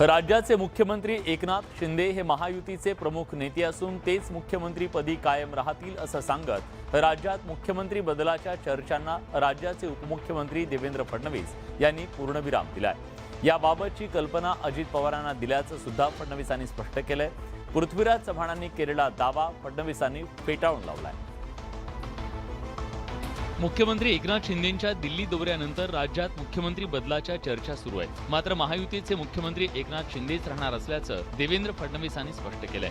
राज्याचे मुख्यमंत्री एकनाथ शिंदे हे महायुतीचे प्रमुख नेते असून तेच मुख्यमंत्रीपदी कायम राहतील असं सांगत राज्यात मुख्यमंत्री बदलाच्या चर्चांना राज्याचे उपमुख्यमंत्री देवेंद्र फडणवीस यांनी पूर्णविराम दिलाय. याबाबतची कल्पना अजित पवारांना दिल्याचं सुद्धा फडणवीसांनी स्पष्ट केलंय. पृथ्वीराज चव्हाणांनी केलेला दावा फडणवीसांनी फेटाळून लावलाय. मुख्यमंत्री एकनाथ शिंदेंच्या दिल्ली दौऱ्यानंतर राज्यात मुख्यमंत्री बदलाच्या चर्चा सुरू आहेत मात्र महायुतीचे मुख्यमंत्री एकनाथ शिंदेच राहणार असल्याचं देवेंद्र फडणवीसांनी स्पष्ट केलंय.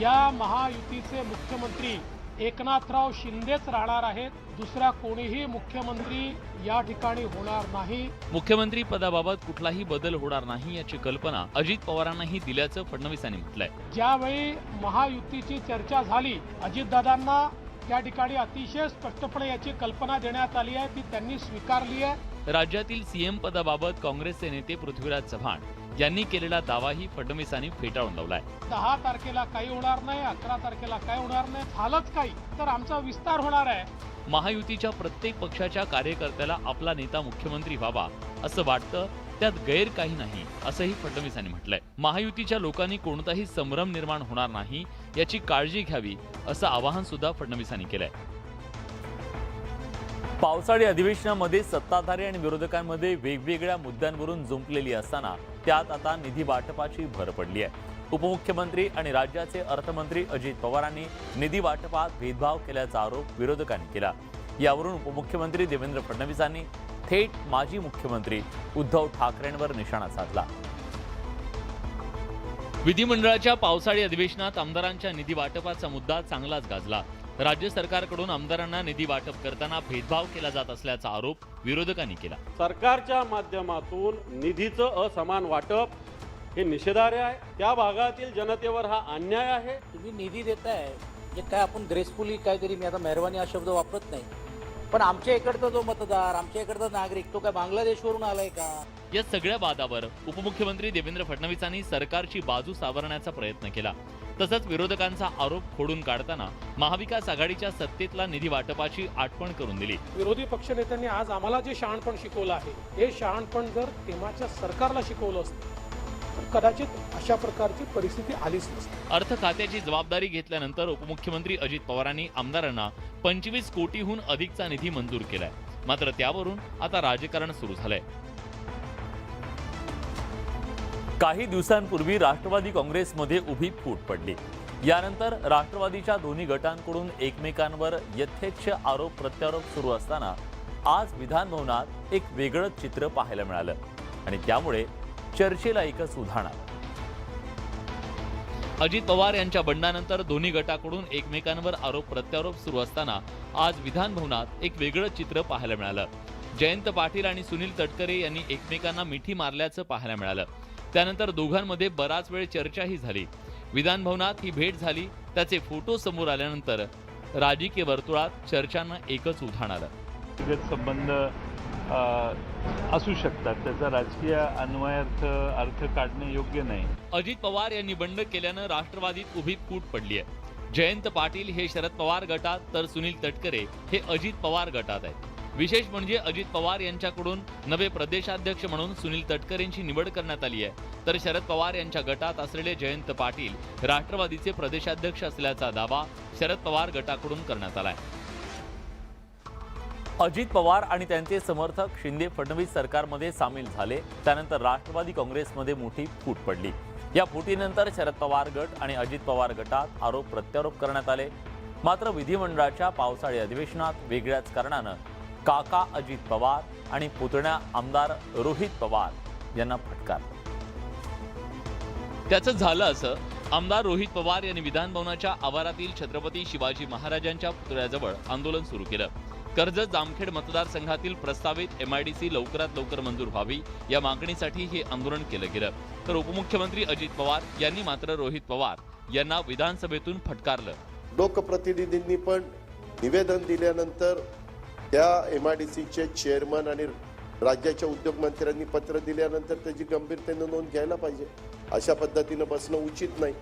या महायुतीचे मुख्यमंत्री एकनाथराव शिंदेच राहणार आहेत. दुसरा कोणीही मुख्यमंत्री या ठिकाणी होणार नाही. मुख्यमंत्री पदाबाबत कुठलाही बदल होणार नाही याची कल्पना अजित पवारांनाही दिल्याचं फडणवीसांनी म्हटलंय. ज्यावेळी महायुतीची चर्चा झाली अजितदादांना या ठिकाणी अतिशय स्पष्टपणे याची कल्पना देण्यात आली आहे ती त्यांनी स्वीकारली आहे. राज्यातील सीएम पदाबाबत काँग्रेसचे नेते पृथ्वीराज चव्हाण यांनी केलेला दावाही फडणवीसांनी फेटाळून लावलाय. दहा तारखेला काही होणार नाही अकरा तारखेला काय होणार नाही झालंच काही तर आमचा विस्तार होणार आहे. महायुतीच्या प्रत्येक पक्षाच्या कार्यकर्त्याला आपला नेता मुख्यमंत्री व्हावा असं वाटतं त्यात गैर काही नाही असंही फडणवीसांनी म्हटलंय. महायुतीच्या लोकांनी कोणताही संभ्रम निर्माण होणार नाही याची काळजी घ्यावी असं आवाहन सुद्धा फडणवीसांनी केलंय. पावसाळी अधिवेशनामध्ये सत्ताधारी आणि विरोधकांमध्ये वेगवेगळ्या मुद्द्यांवरून जुंपलेली असताना त्यात आता निधी वाटपाची भर पडली आहे. उपमुख्यमंत्री आणि राज्याचे अर्थमंत्री अजित पवारांनी निधी वाटपात भेदभाव केल्याचा आरोप विरोधकांनी केला. यावरून उपमुख्यमंत्री देवेंद्र फडणवीसांनी थेट माजी मुख्यमंत्री उद्धव ठाकरेंवर निशाणा साधला. विधिमंडळाच्या पावसाळी अधिवेशनात आमदारांच्या निधी वाटपाचा मुद्दा चांगलाच गाजला. राज्य सरकारकडून आमदारांना निधी वाटप करताना भेदभाव केला जात असल्याचा आरोप विरोधकांनी केला. सरकारच्या माध्यमातून निधीचं असमान वाटप हे निषेधार्ह आहे. त्या भागातील जनतेवर हा अन्याय आहे. तुम्ही निधी देताय जे काय आपण ग्रेसफुली काहीतरी मी आता मेहरबानी हा शब्द वापरत नाही. पण आमच्या इकडचा जो मतदार आमच्या इकडचा नागरिक तो काय बांगलादेशवरून आलाय का? या सगळ्या वादावर उपमुख्यमंत्री देवेंद्र फडणवीसांनी सरकारची बाजू सावरण्याचा प्रयत्न केला. तसंच विरोधकांचा आरोप खोडून काढताना महाविकास आघाडीच्या सत्तेतला निधी वाटपाची आठवण करून दिली. विरोधी पक्षनेत्यांनी आज आम्हाला जे शहाणपण शिकवलं आहे हे शहाणपण जर तेव्हाच्या सरकारला शिकवलं असतं तर कदाचित अशा प्रकारची परिस्थिती आलीच नसती. अर्थ खात्याची जबाबदारी घेतल्यानंतर उपमुख्यमंत्री अजित पवारांनी आमदारांना पंचवीस कोटीहून अधिकचा निधी मंजूर केलाय. मात्र त्यावरून आता राजकारण सुरू झालंय. काही दिवसांपूर्वी राष्ट्रवादी काँग्रेसमध्ये उभी फूट पडली. यानंतर राष्ट्रवादीच्या दोन्ही गटांकडून एकमेकांवर यथेच्छ आरोप प्रत्यारोप सुरू असताना आज विधान भवनात एक वेगळं चित्र पाहायला मिळालं. आणि त्यामुळे चर्चेला एकच उधाण अजित पवार यांच्या बंडानंतर दोन्ही गटाकडून एकमेकांवर आरोप प्रत्यारोप सुरू असताना आज विधान भवनात एक वेगळं चित्र पाहायला मिळालं. जयंत पाटील आणि सुनील तटकरे यांनी एकमेकांना मिठी मारल्याचं पाहायला मिळालं. त्यानंतर दोघांमध्ये बराच वेळ चर्चाही झाली. विधान भवनात ही भेट झाली त्याचे फोटो समोर आल्यानंतर राजकीय वर्तुळात चर्चांना एकच उधाण आलं. संबंध असू शकतात. त्याचा राजकीय अन्वयार्थ अर्थ काढणे योग्य नाही. अजित पवार यांनी बंड केल्यानं राष्ट्रवादीत उभी फूट पडली आहे. जयंत पाटील हे शरद पवार गटात तर सुनील तटकरे हे अजित पवार गटात आहेत. विशेष म्हणजे अजित पवार यांच्याकडून नवे प्रदेशाध्यक्ष म्हणून सुनील तटकरेंची निवड करण्यात आली आहे. तर शरद पवार यांच्या गटात असलेले जयंत पाटील राष्ट्रवादीचे प्रदेशाध्यक्ष असल्याचा दावा शरद पवार गटाकडून करण्यात आलाय अजित पवार आणि त्यांचे समर्थक शिंदे फडणवीस सरकारमध्ये सामील झाले. त्यानंतर राष्ट्रवादी काँग्रेसमध्ये मोठी फूट पडली. या फुटीनंतर शरद पवार गट आणि अजित पवार गटात आरोप प्रत्यारोप करण्यात आले. मात्र विधिमंडळाच्या पावसाळी अधिवेशनात वेगळ्याच कारणानं काका अजित पवार आणि पुतण्या आमदार रोहित पवार यांना फटकारलं. त्याचं झालं असं आमदार रोहित पवार यांनी विधानभवनाच्या आवारातील छत्रपती शिवाजी महाराजांच्या पुतळ्याजवळ आंदोलन सुरू केलं. कर्जत जामखेड मतदारसंघातील प्रस्तावित एमआयडीसी लवकरात लवकर मंजूर व्हावी या मागणीसाठी हे आंदोलन केलं गेलं. तर उपमुख्यमंत्री अजित पवार यांनी मात्र रोहित पवार यांना विधानसभेतून फटकारलं. लोकप्रतिनिधींनी पण निवेदन दिल्यानंतर त्या एम आय डी सीचे चेअरमन आणि राज्याच्या उद्योगमंत्र्यांनी पत्र दिल्यानंतर त्याची गंभीरतेनं नोंद घ्यायला पाहिजे. अशा पद्धतीनं बसणं उचित नाही.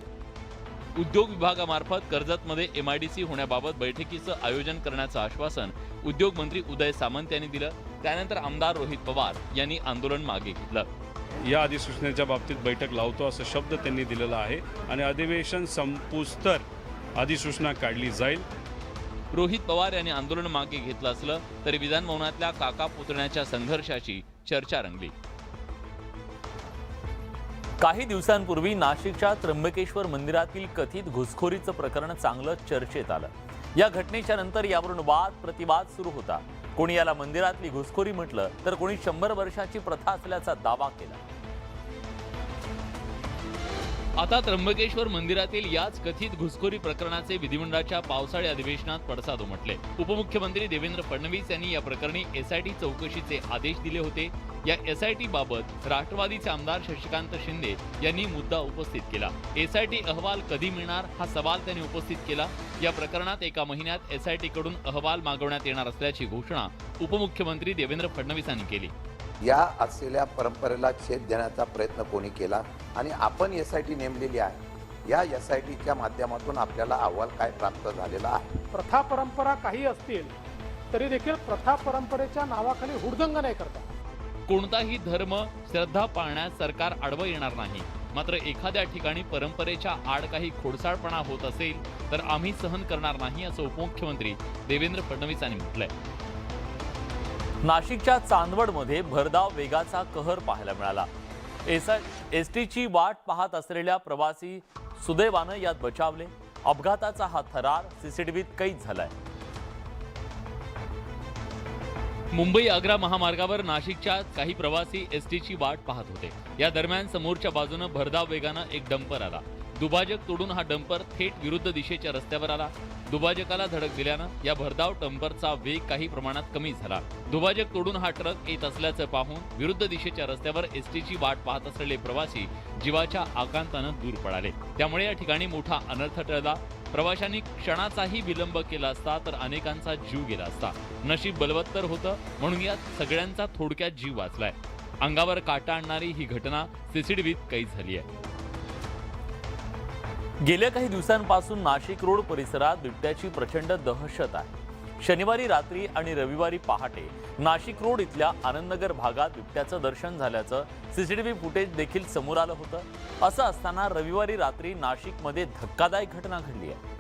उद्योग विभागामार्फत कर्जतमध्ये एमआयडीसी होण्याबाबत बैठकीचं आयोजन करण्याचं आश्वासन उद्योग मंत्री उदय सामंत यांनी दिलं. त्यानंतर आमदार रोहित पवार यांनी आंदोलन मागे घेतलं. या अधिसूचनेच्या बाबतीत बैठक लावतो असं शब्द त्यांनी दिलेला आहे आणि अधिवेशन संपुस्तर अधिसूचना काढली जाईल. रोहित पवार यांनी आंदोलन मागे घेतलं असलं तरी विधानभवनातल्या काका पुतण्याच्या संघर्षाची चर्चा रंगली. काही दिवसांपूर्वी नाशिकच्या त्र्यंबकेश्वर मंदिरातील कथित घुसखोरीचं प्रकरण चांगलं चर्चेत आलं. या घटनेच्या नंतर यावरून वाद प्रतिवाद सुरू होता. कोणी याला मंदिरातली घुसखोरी म्हटलं तर कोणी शंभर वर्षाची प्रथा असल्याचा दावा केला. आता त्र्यंबकेश्वर मंदिरातील याच कथित घुसखोरी प्रकरणाचे विधिमंडळाच्या पावसाळी अधिवेशनात पडसाद उमटले. उपमुख्यमंत्री देवेंद्र फडणवीस यांनी या प्रकरणी एसआयटी चौकशीचे आदेश दिले होते. या एसआयटी बाबत राष्ट्रवादीचे आमदार शशिकांत शिंदे यांनी मुद्दा उपस्थित केला. एसआयटी अहवाल कधी मिळणार हा सवाल त्यांनी उपस्थित केला. या प्रकरणात एका महिन्यात एसआयटी कडून अहवाल मागवण्यात येणार असल्याची घोषणा उपमुख्यमंत्री देवेंद्र फडणवीसांनी केली. या असलेल्या परंपरेला छेद देण्याचा प्रयत्न कोणी केला? आणि आपण एस आय टी नेमलेली आहे. या एस आय टीच्या माध्यमातून आपल्याला अहवाल काय प्राप्त झालेला आहे? प्रथा परंपरा काही असतील तरी देखील प्रथा परंपरेच्या नावाखाली हुडदंग नाही करता. कोणताही धर्म श्रद्धा पाळण्यास सरकार आडवं येणार नाही. मात्र एखाद्या ठिकाणी परंपरेच्या आड काही खोडसाळपणा होत असेल तर आम्ही सहन करणार नाही असं उपमुख्यमंत्री देवेंद्र फडणवीस यांनी म्हटलंय. नाशिकच्या चांदवडमध्ये भरधाव वेगाचा कहर पाहायला मिळाला. एस एस टीची वाट पाहत असलेल्या प्रवासी सुदैवानं यात बचावले. अपघाताचा हा थरार सीसीटीव्हीत कैद झालाय. मुंबई आग्रा महामार्गावर नाशिकच्या काही प्रवासी एस टीची वाट पाहत होते. या दरम्यान समोरच्या बाजूनं भरधाव वेगानं एक डंपर आला. दुभाजक तोडून हा डंपर थेट विरुद्ध दिशेच्या रस्त्यावर आला. दुभाजकाला धडक दिल्यानं या भरधाव डंपरचा वेग काही प्रमाणात कमी झाला. दुभाजक तोडून हा ट्रक येत असल्याचं पाहून विरुद्ध दिशेच्या रस्त्यावर एस टीची वाट पाहत असलेले प्रवासी जीवाच्या आकांतानं दूर पळाले. त्यामुळे या ठिकाणी मोठा अनर्थ टळला. प्रवाशांनी क्षणाचाही विलंब केला असता तर अनेकांचा जीव गेला असता. नशीब बलवत्तर होतं म्हणून यात सगळ्यांचा थोडक्यात जीव वाचलाय. अंगावर काटा आणणारी ही घटना सीसीटीव्हीत कैद झाली आहे गेल्या काही दिवसांपासून नाशिक रोड परिसरात बिबट्याची प्रचंड दहशत आहे. शनिवारी रात्री आणि रविवारी पहाटे नाशिक रोड इथल्या आनंदनगर भागात बिबट्याचं दर्शन झाल्याचं सीसीटीव्ही फुटेज देखील समोर आलं होतं. असं असताना रविवारी रात्री नाशिकमध्ये धक्कादायक घटना घडली आहे.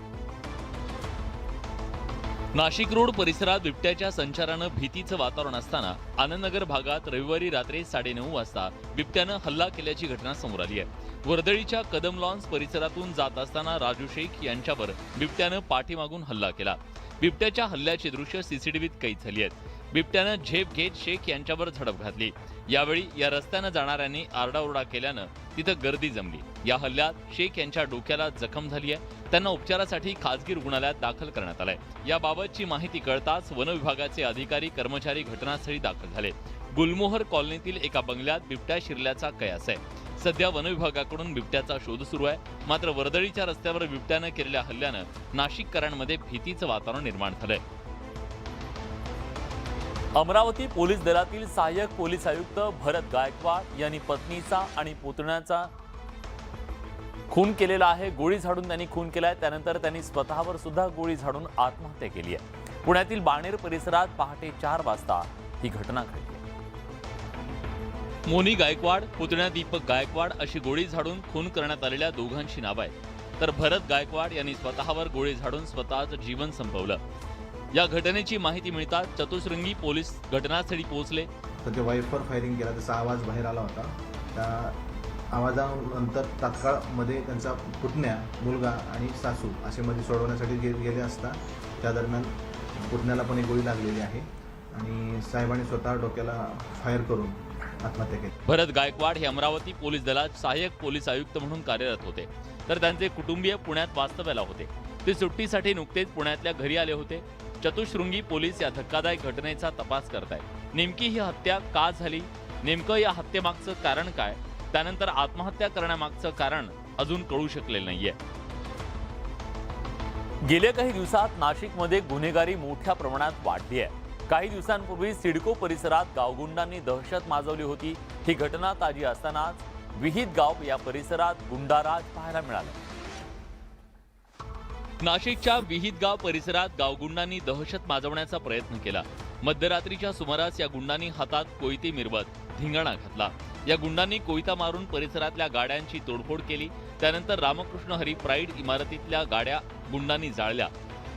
नाशिक रोड परिसरात बिबट्याच्या संचारानं भीतीचं वातावरण असताना आनंदनगर भागात रविवारी रात्री साडेनऊ वाजता बिबट्यानं हल्ला केल्याची घटना समोर आली आहे. वर्दळीच्या कदम लॉन्स परिसरातून जात असताना राजू शेख यांच्यावर बिबट्यानं पाठीमागून हल्ला केला. बिबट्याच्या हल्ल्याची दृश्य सीसीटीव्हीत कैद झाली आहेत. बिबट्यानं झेप घेत शेख यांच्यावर झडप घातली. यावेळी या रस्त्यानं जाणाऱ्यांनी आरडाओरडा केल्यानं तिथं गर्दी जमली. या हल्ल्यात शेख यांच्या डोक्याला जखम झाली आहे त्यांना उपचारासाठी खासगी रुग्णालयात दाखल करण्यात आलंय. याबाबतची माहिती कळताच वनविभागाचे अधिकारी कर्मचारी घटनास्थळी दाखल झाले. गुलमोहर कॉलनीतील एका बंगल्यात बिबट्या शिरल्याचा कयास आहे. सध्या वनविभागाकडून बिबट्याचा शोध सुरू आहे. मात्र वर्दळीच्या रस्त्यावर बिबट्यानं केलेल्या हल्ल्यानं नाशिककरांमध्ये भीतीचं वातावरण निर्माण झालंय. अमरावती पोलीस दलातील सहाय्यक पोलीस आयुक्त भरत गायकवाड यांनी पत्नीचा आणि पुतण्याचा खून केलेला आहे. गोळी झाडून त्यांनी खून केला आहे त्यानंतर त्यांनी स्वतःवर सुद्धा गोळी झाडून आत्महत्या केली आहे. पुण्यातील बाणेर परिसरात पहाटे चार वाजता ही घटना घडली मोनी गायकवाड पुतण्या दीपक गायकवाड अशी गोळी झाडून खून करण्यात आलेल्या दोघांची नावं आहेत. तर भरत गायकवाड यांनी स्वतःवर गोळी झाडून स्वतःच जीवन संपवलं. या घटनेची माहिती मिळताच चतुश्रृंगी पोलीस घटनास्थळी पोहोचले. तर ते वाईफवर फायरिंग केला त्याचा आवाज बाहेर आला होता. त्या आवाजानंतर तात्काळमध्ये त्यांचा पुतण्या मुलगा आणि सासू असे मध्ये सोडवण्यासाठी गे गेले असता त्या दरम्यान पुतण्याला पण एक गोळी लागलेली आहे आणि साहेबांनी स्वतः डोक्याला फायर करून आत्महत्या केली. भरत गायकवाड हे अमरावती पोलीस दलात सहाय्यक पोलीस आयुक्त म्हणून कार्यरत होते. तर त्यांचे कुटुंबीय पुण्यात वास्तव्याला होते. ते सुट्टीसाठी नुकतेच पुण्यातल्या घरी आले होते. चतुश्रृंगी पोलीस या धक्कादायक घटनेचा तपास करतायत. नेमकी ही हत्या का झाली? नेमकं या हत्येमागचं कारण काय? त्यानंतर आत्महत्या करण्यामागचं कारण अजून कळू शकलेलं नाहीये. गेल्या काही दिवसात नाशिकमध्ये गुन्हेगारी मोठ्या प्रमाणात वाढली आहे. काही दिवसांपूर्वी सिडको परिसरात गावगुंडांनी दहशत माजवली होती. ही घटना ताजी असतानाच विहित गाव या परिसरात गुंडाराज पाहायला मिळाला. नाशिकच्या विहितगाव परिसरात गावगुंडांनी दहशत माजवण्याचा प्रयत्न केला. मध्यरात्रीच्या सुमारास या गुंडांनी हातात कोयते मिरवत धिंगाणा घातला. या गुंडांनी कोयता मारून परिसरातल्या गाड्यांची तोडफोड केली. त्यानंतर रामकृष्ण हरी प्राईड इमारतीतल्या गाड्या गुंडांनी जाळल्या.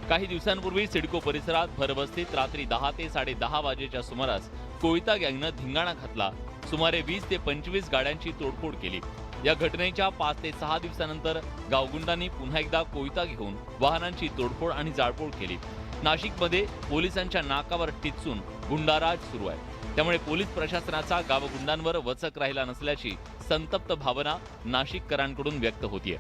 काही दिवसांपूर्वी सिडको परिसरात भरवस्तीत रात्री दहा ते साडे दहा वाजेच्या सुमारास कोयता गँगनं धिंगाणा घातला. सुमारे वीस ते पंचवीस गाड्यांची तोडफोड केली. या घटनेच्या पाच ते सहा दिवसानंतर गावगुंडांनी पुन्हा एकदा कोयता घेऊन वाहनांची तोडफोड आणि जाळपोळ केली. नाशिकमध्ये पोलिसांच्या नाकावर टिचून गुंडाराज सुरू आहे. त्यामुळे पोलीस प्रशासनाचा गावगुंडांवर वचक राहिला नसल्याची संतप्त भावना नाशिककरांकडून व्यक्त होतीये.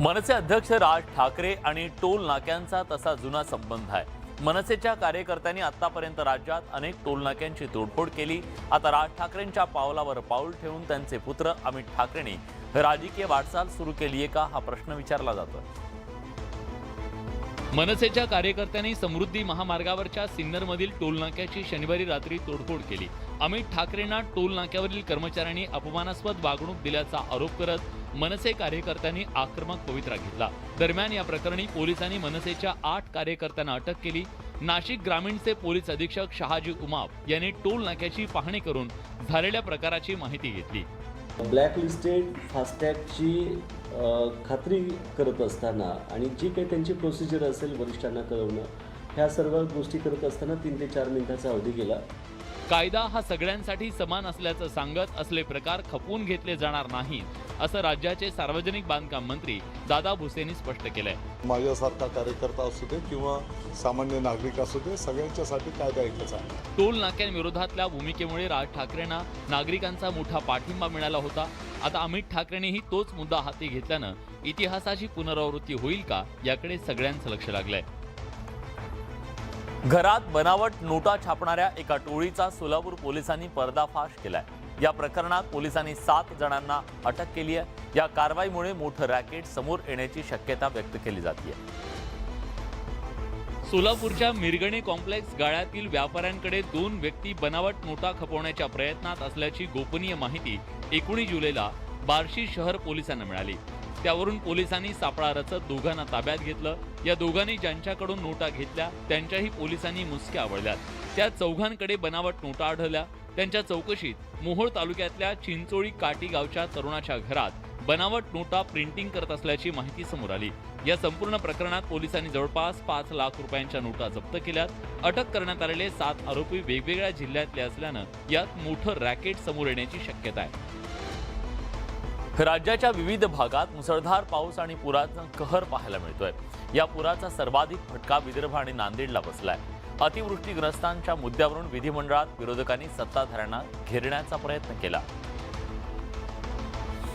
मनसे अध्यक्ष राज ठाकरे आणि टोल नाक्यांचा तसा जुना संबंध आहे. मनसेच्या कार्यकर्त्यांनी आतापर्यंत राज्यात अनेक टोलनाक्यांची तोडफोड केली. आता राज ठाकरेंच्या पावलावर पाऊल ठेवून त्यांचे पुत्र अमित ठाकरेंनी राजकीय वाटचाल सुरू केली आहे का हा प्रश्न विचारला जातोय. मनसेच्या कार्यकर्त्यांनी समृद्धी महामार्गावरच्या सिन्नरमधील टोलनाक्याची शनिवारी रात्री तोडफोड केली. अमित ठाकरेंना टोल नाक्यावरील कर्मचाऱ्यांनी अपमानास्पद वागणूक दिल्याचा आरोप करत मनसे कार्यकर्त्यांनी आक्रमक पवित्रा घेतला. दरम्यान या प्रकरणी पोलिसांनी मनसेच्या आठ कार्यकर्त्यांना अटक केली. नाशिक ग्रामीणचे पोलीस अधीक्षक शहाजी उमाप यांनी टोल नाक्याची पाहणी करून झालेल्या प्रकाराची माहिती घेतली. ब्लॅकलिस्टेड फास्टॅगची खात्री करत असताना आणि जी काही त्यांची प्रोसिजर असेल वरिष्ठांना कळवणं ह्या सर्व गोष्टी करत असताना तीन ते चार मिनिटाचा अवधी गेला. कायदा हा सगळ्यांसाठी समान असल्याचं सांगत असले प्रकार खपवून घेतले जाणार नाहीत असं राज्याचे सार्वजनिक बांधकाम मंत्री दादा भुसेंनी स्पष्ट केलंय. माझ्यासारखा कार्यकर्ता असू दे किंवा सामान्य नागरिक असू दे सगळ्यांच्यासाठी कायदा एकच आहे. टोल नाक्यांविरोधातल्या भूमिकेमुळे राज ठाकरेंना नागरिकांचा मोठा पाठिंबा मिळाला होता. आता अमित ठाकरेंनीही तोच मुद्दा हाती घेतल्यानं इतिहासाची पुनरावृत्ती होईल का याकडे सगळ्यांचं लक्ष लागलंय. घरात बनावट नोटा छापणाऱ्या एका टोळीचा सोलापूर पोलिसांनी पर्दाफाश केलाय. या प्रकरणात पोलिसांनी सात जणांना अटक केली आहे या कारवाईमुळे मोठं रॅकेट समोर येण्याची शक्यता व्यक्त केली जाते सोलापूरच्या मिरगणे कॉम्प्लेक्स गाळ्यातील व्यापाऱ्यांकडे दोन व्यक्ती बनावट नोटा खपवण्याच्या प्रयत्नात असल्याची गोपनीय माहिती एकोणीस जुलैला बार्शी शहर पोलिसांना मिळाली. त्यावरून पोलिसांनी सापळा रचत दोघांना ताब्यात घेतलं. या दोघांनी ज्यांच्याकडून नोटा घेतल्या त्यांच्याही पोलिसांनी मुसक्या आवडल्या त्या चौघांकडे बनावट नोटा आढळल्या. त्यांच्या चौकशीत मोहोळ तालुक्यातल्या चिंचोळी काटी गावच्या तरुणाच्या घरात बनावट नोटा प्रिंटिंग करत असल्याची माहिती समोर आली. या संपूर्ण प्रकरणात पोलिसांनी जवळपास पाच लाख रुपयांच्या नोटा जप्त केल्यात. अटक करण्यात आलेले सात आरोपी वेगवेगळ्या जिल्ह्यातले असल्यानं यात मोठं रॅकेट समोर येण्याची शक्यता आहे. राज्याच्या विविध भागात मुसळधार पाऊस आणि पुराचा कहर पाहायला मिळतोय. या पुराचा सर्वाधिक फटका विदर्भ आणि नांदेडला बसलाय. अतिवृष्टीग्रस्तांच्या मुद्द्यावरून विधिमंडळात विरोधकांनी सत्ताधाऱ्यांना घेरण्याचा प्रयत्न केला.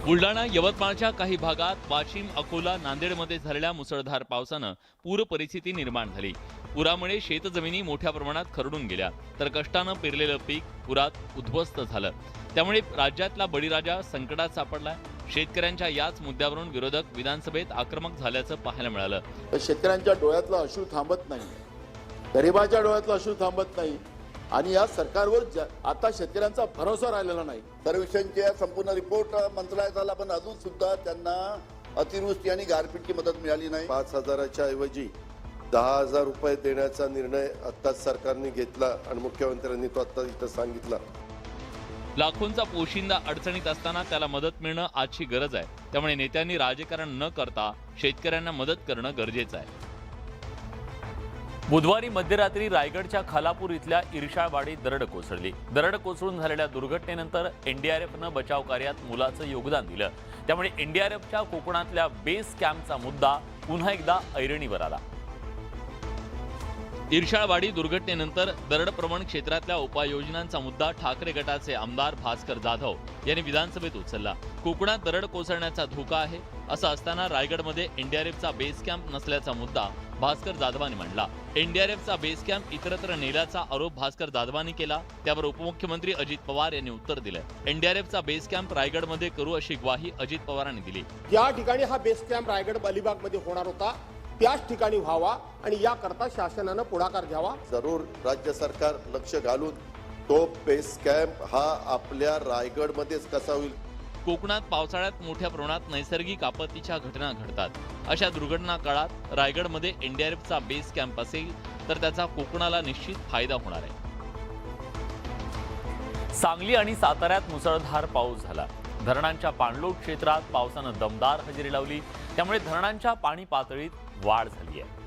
बुलडाणा यवतमाळच्या काही भागात वाशिम अकोला नांदेडमध्ये झालेल्या मुसळधार पावसानं पूर परिस्थिती निर्माण झाली. पुरामुळे शेतजमिनी मोठ्या प्रमाणात खरडून गेल्या. तर कष्टानं पेरलेलं पीक पुरात उद्ध्वस्त झालं. त्यामुळे राज्यातला बळीराजा संकटात सापडलाय शेतकऱ्यांच्या याच मुद्द्यावरून विरोधक विधानसभेत आक्रमक झाल्याचं पाहायला मिळालं. तर शेतकऱ्यांच्या डोळ्यातलं अश्रू थांबत नाही. गरिबाच्या डोळ्यातलं अश्रू थांबत नाही. आणि या सरकारवर आता शेतकऱ्यांचा भरोसा राहिलेला नाही. सर्वेक्षणचे संपूर्ण रिपोर्ट मंत्रालयात आला पण अजून सुद्धा त्यांना अतिवृष्टी आणि गारपीटची मदत मिळाली नाही. पाच हजाराच्या ऐवजी दहा हजार रुपये देण्याचा निर्णय आत्ताच सरकारने घेतला आणि मुख्यमंत्र्यांनी तो आता इथं सांगितला. लाखोंचा पोशिंदा अडचणीत असताना त्याला मदत मिळणं आजची गरज आहे. त्यामुळे नेत्यांनी राजकारण न करता शेतकऱ्यांना मदत करणं गरजेचं आहे. बुधवारी मध्यरात्री रायगडच्या खालापूर इथल्या इर्षाळवाडीत दरड कोसळली. दरड कोसळून झालेल्या दुर्घटनेनंतर एनडीआरएफनं बचाव कार्यात मुलाचं योगदान दिलं. त्यामुळे एनडीआरएफच्या कोकणातल्या बेस कॅम्पचा मुद्दा पुन्हा एकदा ऐरणीवर आला. ईर्षाळवाडी दुर्घटनेनंतर दरड प्रमाण क्षेत्रातल्या उपाययोजनांचा मुद्दा ठाकरे गटाचे आमदार भास्कर जाधव यांनी विधानसभेत उचलला. कोकणात दरड कोसळण्याचा धोका आहे असं असताना रायगडमध्ये एनडीआरएफचा बेस कॅम्प नसल्याचा मुद्दा भास्कर जाधवांनी मांडला. एनडीआरएफचा बेस कॅम्प इतरत्र नेल्याचा आरोप भास्कर जाधवांनी केला. त्यावर उपमुख्यमंत्री अजित पवार यांनी उत्तर दिलं. एनडीआरएफचा बेस कॅम्प रायगडमध्ये करू अशी ग्वाही अजित पवारांनी दिली. ज्या ठिकाणी हा बेस कॅम्प रायगड अलिबागमध्ये होणार होता. त्याच ठिकाणी व्हावा आणि याकरता शासनानं पुढाकार घ्यावा. जरूर राज्य सरकार लक्ष घालून तो बेस कॅम्प हा आपल्या रायगडमध्येच कसा होईल कोकणात पावसाळ्यात मोठ्या प्रमाणात नैसर्गिक आपत्तीच्या घटना घडतात. अशा दुर्घटना काळात रायगडमध्ये एनडीआरएफचा बेस कॅम्प असेल तर त्याचा कोकणाला निश्चित फायदा होणार आहे. सांगली आणि साताऱ्यात मुसळधार पाऊस झाला. धरणांच्या पाणलोट क्षेत्रात पावसानं दमदार हजेरी लावली. त्यामुळे धरणांच्या पाणी पातळीत वाढ झाली आहे.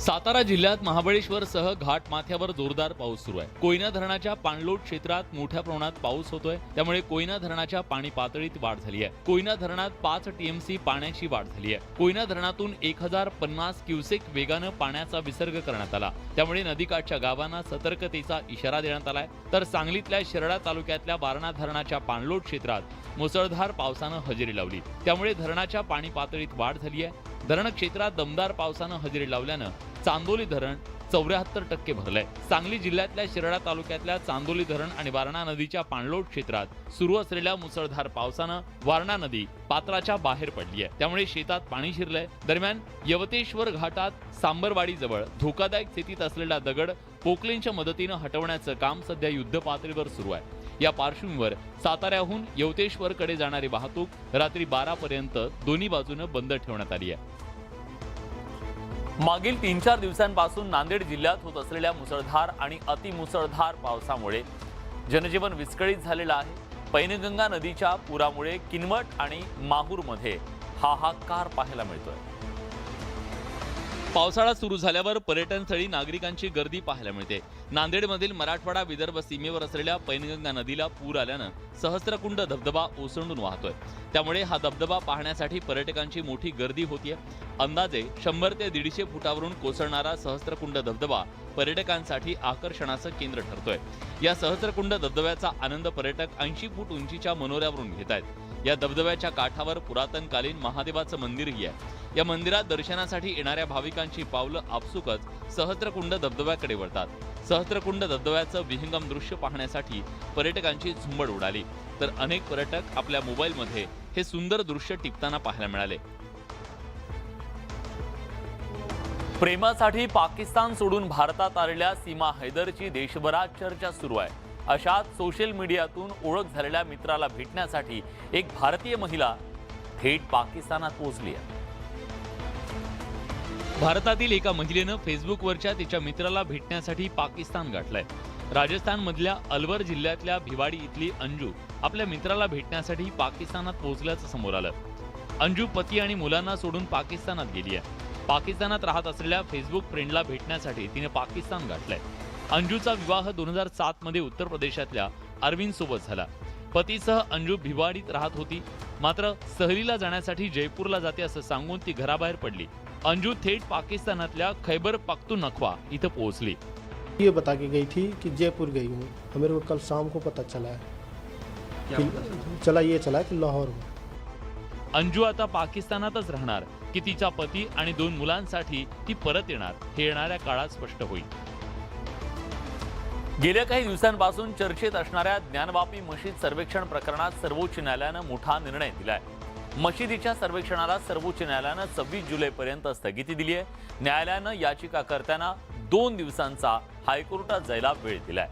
सातारा जिल्ह्यात महाबळेश्वर सह घाट माथ्यावर जोरदार पाऊस सुरू आहे. कोयना धरणाच्या पाणलोट क्षेत्रात मोठ्या प्रमाणात पाऊस होतोय. त्यामुळे कोयना धरणाच्या पाणी पातळीत वाढ झाली आहे. कोयना धरणात पाच टीएमसी पाण्याची वाढ झाली आहे. कोयना धरणातून एक हजार पन्नास क्युसेक वेगानं पाण्याचा विसर्ग करण्यात आला. त्यामुळे नदीकाठच्या गावांना सतर्कतेचा इशारा देण्यात आलाय. तर सांगलीतल्या शिरडा तालुक्यातल्या वारणा धरणाच्या पाणलोट क्षेत्रात मुसळधार पावसानं हजेरी लावली. त्यामुळे धरणाच्या पाणी पातळीत वाढ झाली आहे. धरण क्षेत्रात दमदार पावसानं हजेरी लावल्यानं चांदोली धरण चौऱ्याहत्तर टक्के भरलंय. सांगली जिल्ह्यातल्या शिराडा तालुक्यातल्या चांदोली धरण आणि वारणा नदीच्या पाणलोट क्षेत्रात सुरू असलेल्या मुसळधार पावसानं वारणा नदी पात्राच्या बाहेर पडली आहे त्यामुळे शेतात पाणी शिरलंय. दरम्यान यवतेश्वर घाटात सांबरवाडीजवळ धोकादायक स्थितीत असलेला दगड पोकलेनच्या मदतीनं हटवण्याचं काम सध्या युद्ध पातळीवर सुरू आहे. या पार्श्वभूमीवर साताऱ्याहून यवतेश्वरकडे जाणारी वाहतूक रात्री बारापर्यंत दोन्ही बाजूनं बंद ठेवण्यात आली आहे. मागील तीन चार दिवसांपासून नांदेड जिल्ह्यात होत असलेल्या मुसळधार आणि अतिमुसळधार पावसामुळे जनजीवन विस्कळीत झालेलं आहे. पैनगंगा नदीच्या पुरामुळे किनवट आणि माहूरमध्ये हाहाकार पाहायला मिळतोय. पावसाळा सुरू झाल्यावर पर्यटनस्थळी नागरिकांची गर्दी पाहायला मिळते. नांदेडमधील मराठवाडा विदर्भ सीमेवर असलेल्या पैनगंगा नदीला पूर आल्यानं सहस्त्रकुंड धबधबा ओसंडून वाहतोय. त्यामुळे हा धबधबा पाहण्यासाठी पर्यटकांची मोठी गर्दी होतीये. अंदाजे शंभर ते दीडशे फुटावरून कोसळणारा सहस्त्रकुंड धबधबा पर्यटकांसाठी आकर्षणाचं केंद्र ठरतोय. या सहस्त्रकुंड धबधब्याचा आनंद पर्यटक ऐंशी फूट उंचीच्या मनोऱ्यावरून घेत आहेत या धबधब्याच्या काठावर पुरातनकालीन महादेवाचं मंदिरही आहे. या मंदिरात दर्शनासाठी येणाऱ्या भाविकांची पावलं आपसुकच सहस्त्रकुंड धबधब्याकडे वळतात. सहस्त्रकुंड धबधब्याचं विहंगम दृश्य पाहण्यासाठी पर्यटकांची झुंबड उडाली. तर अनेक पर्यटक आपल्या मोबाईलमध्ये हे सुंदर दृश्य टिपताना पाहायला मिळाले. प्रेमासाठी पाकिस्तान सोडून भारतात आलेल्या सीमा हैदरची देशभरात चर्चा सुरू आहे. अशा सोशल मीडियातून ओळख झालेल्या मित्राला भेटण्यासाठी एक भारतीय महिला थेट पाकिस्तानात पोहोचली आहे. भारतातील एका महिलेनं फेसबुकवरच्या तिच्या मित्राला भेटण्यासाठी पाकिस्तान गाठलंय. राजस्थानमधल्या अलवर जिल्ह्यातल्या भिवाडी इथली अंजू आपल्या मित्राला भेटण्यासाठी पाकिस्तानात पोहोचल्याचं समोर आलं. अंजू पती आणि मुलांना सोडून पाकिस्तानात गेली आहे. पाकिस्तानात राहत असलेल्या फेसबुक फ्रेंडला भेटण्यासाठी तिने पाकिस्तान गाठलंय. अंजूचा विवाह दोन हजार सात मध्ये उत्तर प्रदेशातल्या अरविंद सोबत झाला. पतीसह अंजू भिवाडीत राहत होती. मात्र सहलीला जाण्यासाठी जयपूरला जाते असं सांगून ती घराबाहेर पडली. अंजू थेट पाकिस्तानातल्या खैबर पख्तूनख्वा इथं पोहोचली. ये बता के गई थी कि जयपुर गई हूँ। और मेरे को कल शाम को पता चला है कि- चला ये चला कि लाहौर हूँ। अंजू आता पाकिस्तानातच राहणार. की तिचा पती आणि दोन मुलांसाठी ती परत येणार हे येणाऱ्या काळात स्पष्ट होईल. गेल्या काही दिवसांपासून चर्चेत असणाऱ्या ज्ञानवापी मशीद सर्वेक्षण प्रकरणात सर्वोच्च न्यायालयानं मोठा निर्णय दिलाय. मशिदीच्या सर्वेक्षणाला सर्वोच्च न्यायालयानं सव्वीस जुलैपर्यंत स्थगिती दिली आहे. न्यायालयानं याचिकाकर्त्यांना दोन दिवसांचा हायकोर्टात जायला वेळ दिलाय.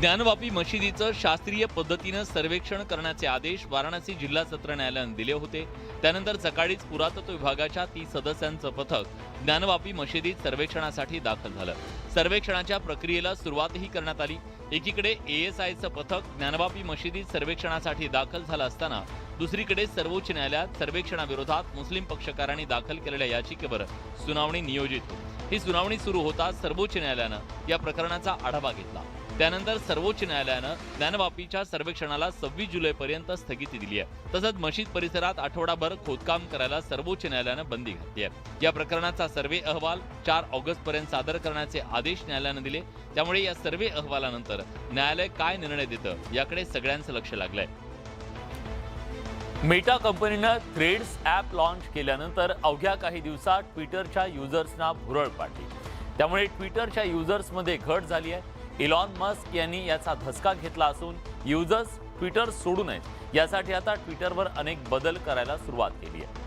ज्ञानवापी मशिदीचं शास्त्रीय पद्धतीनं सर्वेक्षण करण्याचे आदेश वाराणसी जिल्हा सत्र न्यायालयानं दिले होते. त्यानंतर सकाळीच पुरातत्व विभागाच्या तीस सदस्यांचं पथक ज्ञानवापी मशिदीत सर्वेक्षणासाठी दाखल झालं. सर्वेक्षणाच्या प्रक्रियेला सुरुवातही करण्यात आली. एकीकडे एएसआयचं पथक ज्ञानवापी मशिदीत सर्वेक्षणासाठी दाखल झालं असताना दुसरीकडे सर्वोच्च न्यायालयात सर्वेक्षणाविरोधात मुस्लिम पक्षकारांनी दाखल केलेल्या याचिकेवर सुनावणी नियोजित ही सुनावणी सुरू होताच सर्वोच्च न्यायालयानं या प्रकरणाचा आढावा घेतला. त्यानंतर सर्वोच्च न्यायालयानं ज्ञानवापीच्या सर्वेक्षणाला सव्वीस जुलैपर्यंत स्थगिती दिली आहे. तसंच मशीद परिसरात आठवडाभर खोदकाम करायला सर्वोच्च न्यायालयानं बंदी घातली आहे. या प्रकरणाचा सर्वे अहवाल चार ऑगस्ट पर्यंत सादर करण्याचे आदेश न्यायालयानं दिले. त्यामुळे या सर्वे अहवालानंतर न्यायालय काय निर्णय देतं याकडे सगळ्यांचं लक्ष लागलंय. मेटा कंपनीनं थ्रेड्स ॲप लॉन्च केल्यानंतर अवघ्या काही दिवसात ट्विटरच्या युजर्सना भुरळ पाडली. त्यामुळे ट्विटरच्या युजर्समध्ये घट झाली आहे. इलॉन मस्क यांनी याचा धसका घेतला असून युजर्स ट्विटर सोडू नयेत. यासाठी आता ट्विटरवर अनेक बदल करायला सुरुवात केली आहे.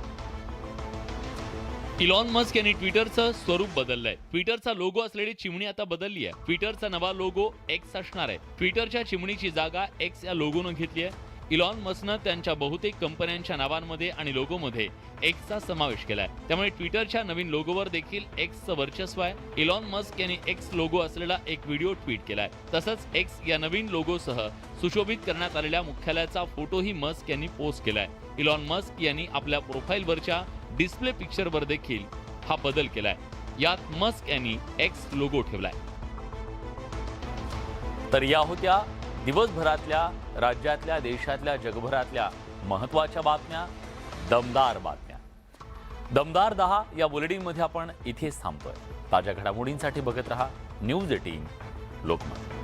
इलॉन मस्क यांनी ट्विटरचं स्वरूप बदललंय. ट्विटरचा लोगो असलेली चिमणी आता बदलली आहे. ट्विटरचा नवा लोगो एक्स असणार आहे. ट्विटरच्या चिमणीची जागा एक्स या लोगोनं घेतली आहे. इलॉन मस्कनं त्यांच्या बहुतेक कंपन्यांच्या नावांमध्ये आणि लोगोमध्ये एक्सचा समावेश केलाय. त्यामुळे ट्विटरच्या नवीन लोगोवर देखील एक्सचं वर्चस्व आहे. इलॉन मस्क यांनी एक्स लोगो असलेला एक व्हिडिओ ट्विट केलाय. तसंच एक्स या नवीन लोगोसह सुशोभित करण्यात आलेल्या मुख्यालयाचा फोटोही मस्क यांनी पोस्ट केलाय. इलॉन मस्क यांनी आपल्या प्रोफाईलवरच्या डिस्प्ले पिक्चरवर देखील हा बदल केलाय. यात मस्क यांनी एक्स लोगो ठेवलाय. तर या होत्या दिवसभरातल्या राज्यातल्या देशातल्या जगभरातल्या महत्त्वाच्या बातम्या दमदार बातम्या. दमदार दहा या बुलेटिनमध्ये आपण इथेच थांबतोय. ताज्या घडामोडींसाठी बघत रहा न्यूज एटीन लोकमत.